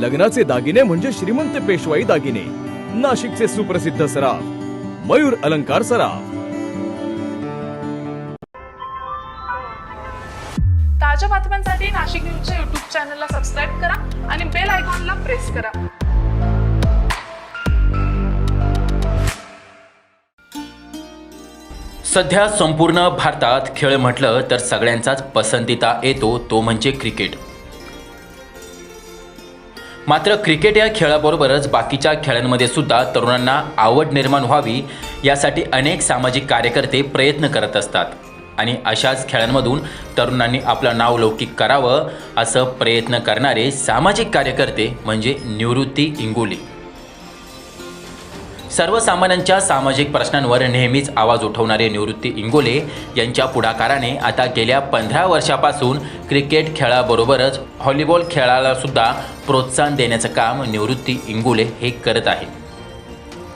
लग्नाचे दागिने म्हणजे श्रीमंत पेशवाई दागिने. नाशिकचे सुप्रसिद्ध सराफ. मयूर अलंकार सराफ. ताज्या बातम्यांसाठी नाशिक न्यूजच्या युट्यूब चॅनलला सबस्क्राईब करा आणि बेल आयकॉनला प्रेस करा. सध्या संपूर्ण भारतात खेळ म्हटलं तर सगळ्यांचाच पसंतीता येतो तो म्हणजे क्रिकेट. मात्र क्रिकेट या खेळाबरोबरच बाकीच्या खेळांमध्ये सुद्धा तरुणांना आवड निर्माण व्हावी यासाठी अनेक सामाजिक कार्यकर्ते प्रयत्न करत असतात. आणि अशाच खेळांमधून तरुणांनी आपलं नाव लौकिक करावं असं प्रयत्न करणारे सामाजिक कार्यकर्ते म्हणजे निवृत्ती इंगोली. सर्वसामान्यांच्या सामाजिक प्रश्नांवर नेहमीच आवाज उठवणारे निवृत्ती इंगोले यांच्या पुढाकाराने आता गेल्या पंधरा वर्षापासून क्रिकेट खेळाबरोबरच व्हॉलीबॉल खेळाला सुद्धा प्रोत्साहन देण्याचं काम निवृत्ती इंगोले हे करत आहे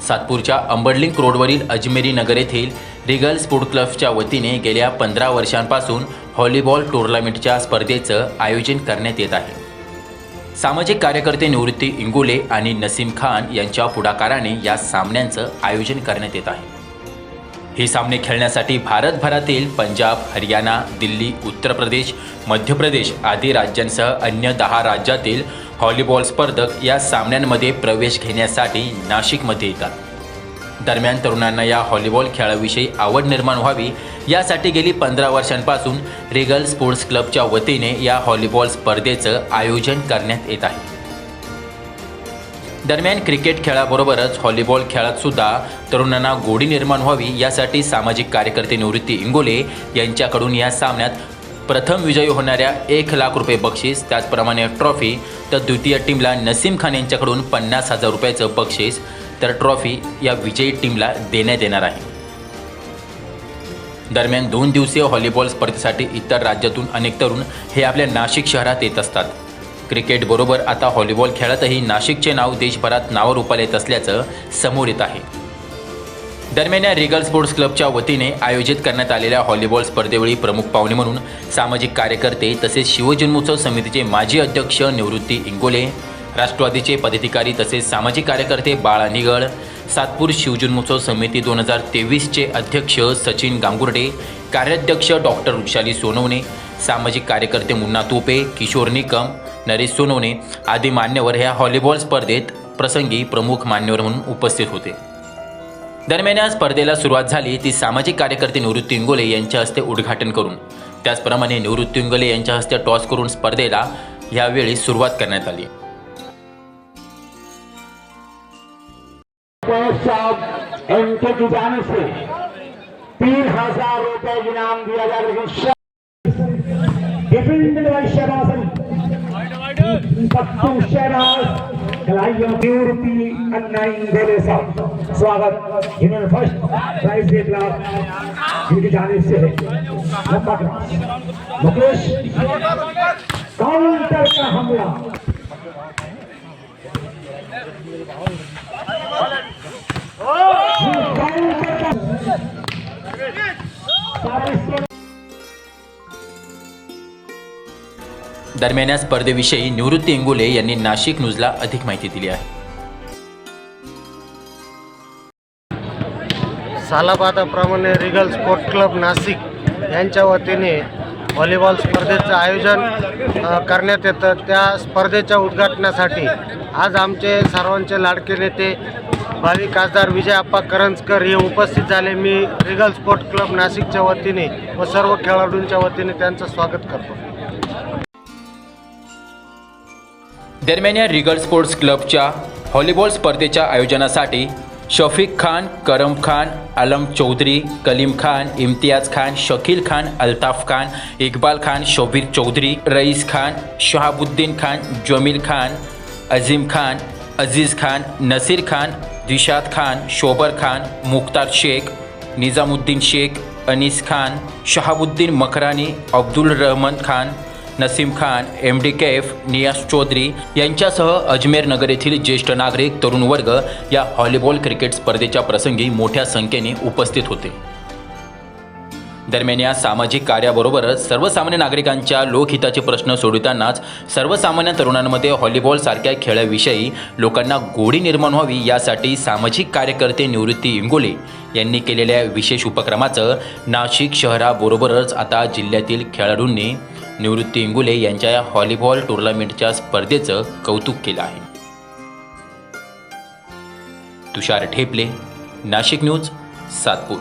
सातपूरच्या अंबडलिंक रोडवरील अजमेरी नगर येथील रिगल स्पोर्ट क्लबच्या वतीने गेल्या पंधरा वर्षांपासून व्हॉलीबॉल टुर्नामेंटच्या स्पर्धेचं आयोजन करण्यात येत आहे. सामाजिक कार्यकर्ते निवृत्ती इंगोले आणि नसीम खान यांच्या पुढाकाराने या सामन्यांचं आयोजन करण्यात येत आहे. हे सामने खेळण्यासाठी भारतभरातील पंजाब हरियाणा दिल्ली उत्तर प्रदेश मध्य प्रदेश आदी राज्यांसह अन्य दहा राज्यातील व्हॉलीबॉल स्पर्धक या सामन्यांमध्ये प्रवेश घेण्यासाठी नाशिकमध्ये येतात. दरम्यान तरुणांना या हॉलीबॉल खेळाविषयी आवड निर्माण व्हावी यासाठी गेली पंधरा वर्षांपासून रिगल स्पोर्ट्स क्लबच्या वतीने या हॉलीबॉल स्पर्धेचं आयोजन करण्यात येत आहे. दरम्यान क्रिकेट खेळाबरोबरच हॉलीबॉल खेळात सुद्धा तरुणांना गोडी निर्माण व्हावी यासाठी सामाजिक कार्यकर्ते निवृत्ती इंगोले यांच्याकडून या सामन्यात प्रथम विजयी होणाऱ्या एक लाख रुपये बक्षीस त्याचप्रमाणे ट्रॉफी तर द्वितीय टीमला नसीम खान यांच्याकडून पन्नास हजार रुपयाचं बक्षीस तर ट्रॉफी या विजयी टीमला देण्यात येणार आहे. दरम्यान दोन दिवसीय व्हॉलीबॉल स्पर्धेसाठी इतर राज्यातून अनेक तरुण हे आपल्या नाशिक शहरात येत असतात. क्रिकेटबरोबर आता व्हॉलीबॉल खेळातही नाशिकचे नाव देशभरात नावरूपाला येत असल्याचं समोर येत आहे. दरम्यान या रिगल स्पोर्ट्स क्लबच्या वतीने आयोजित करण्यात आलेल्या व्हॉलीबॉल स्पर्धेवेळी प्रमुख पाहुणे म्हणून सामाजिक कार्यकर्ते तसेच शिवजन्मोत्सव समितीचे माजी अध्यक्ष निवृत्ती इंगोले राष्ट्रवादीचे पदाधिकारी तसेच सामाजिक कार्यकर्ते बाळा निगळ सातपूर शिवजन्मोत्सव समिती दोन हजार तेवीसचे अध्यक्ष सचिन गांगुर्डे कार्याध्यक्ष डॉक्टर वृक्षाली सोनवणे सामाजिक कार्यकर्ते मुन्ना तोपे किशोर निकम नरेश सोनवणे आदी मान्यवर ह्या हॉलीबॉल स्पर्धेत प्रसंगी प्रमुख मान्यवर म्हणून उपस्थित होते. दरम्यान या स्पर्धेला सुरुवात झाली ती सामाजिक कार्यकर्ते निवृत्ती इंगोले यांच्या हस्ते उद्घाटन करून त्याचप्रमाणे निवृत्ती इंगोले यांच्या हस्ते टॉस करून स्पर्धेला यावेळी सुरुवात करण्यात आली. साहब इनके जाने से तीन हज़ार रुपए इनाम दिया जा रहा डिफेंडेड बाय शहबाज पत्तू शहबाज स्वागत इन्होंने फ़र्स्ट प्राइज जाने से है। मुकेश काउंटर का हमला। दरम्यान या स्पर्धेविषयी निवृत्ती इंगोले यांनी नाशिक न्यूजला अधिक माहिती दिली आहे. सालाबादाप्रमाणे रिगल स्पोर्ट क्लब नाशिक यांच्या वतीने व्हॉलीबॉल स्पर्धेचं आयोजन करण्यात येतं. त्या स्पर्धेच्या उद्घाटनासाठी आज आमचे सर्वांचे लाडके नेते भावी खासदार विजय आप्पा करंजकर हे उपस्थित झाले. मी रिगल स्पोर्ट क्लब नाशिकच्या वतीने व सर्व खेळाडूंच्या वतीने त्यांचं स्वागत करतो. दरम्यान या रिगल स्पोर्ट्स क्लबच्या व्हॉलीबॉल स्पर्धेच्या आयोजनासाठी शफीक खान करम खान आलम चौधरी कलीम खान इम्तियाज खान शकील खान अल्ताफ खान इकबाल खान शोबीर चौधरी रईस खान शहाबुद्दीन खान जमील खान अजीम खान अजीज खान नसीर खान दिशाद खान शोबर खान मुख्तार शेख निजामुद्दीन शेख अनीस खान शहाबुद्दीन मकरानी अब्दुल रहमान खान नसीम खान एम डी केफ नियास चौधरी यांच्यासह अजमेर नगर येथील ज्येष्ठ नागरिक तरुण वर्ग या व्हॉलीबॉल क्रिकेट स्पर्धेच्या प्रसंगी मोठ्या संख्येने उपस्थित होते. दरम्यान या सामाजिक कार्याबरोबरच सर्वसामान्य नागरिकांच्या लोकहिताचे प्रश्न सोडवितानाच सर्वसामान्य तरुणांमध्ये व्हॉलीबॉलसारख्या खेळाविषयी लोकांना गोडी निर्माण व्हावी यासाठी सामाजिक कार्यकर्ते निवृत्ती इंगोले यांनी केलेल्या विशेष उपक्रमाचं नाशिक शहराबरोबरच आता जिल्ह्यातील खेळाडूंनी निवृत्ती इंगुले यांच्या या व्हॉलीबॉल टुर्नामेंटच्या स्पर्धेचं कौतुक केलं आहे. तुषार ठेपले नाशिक न्यूज सातपूर.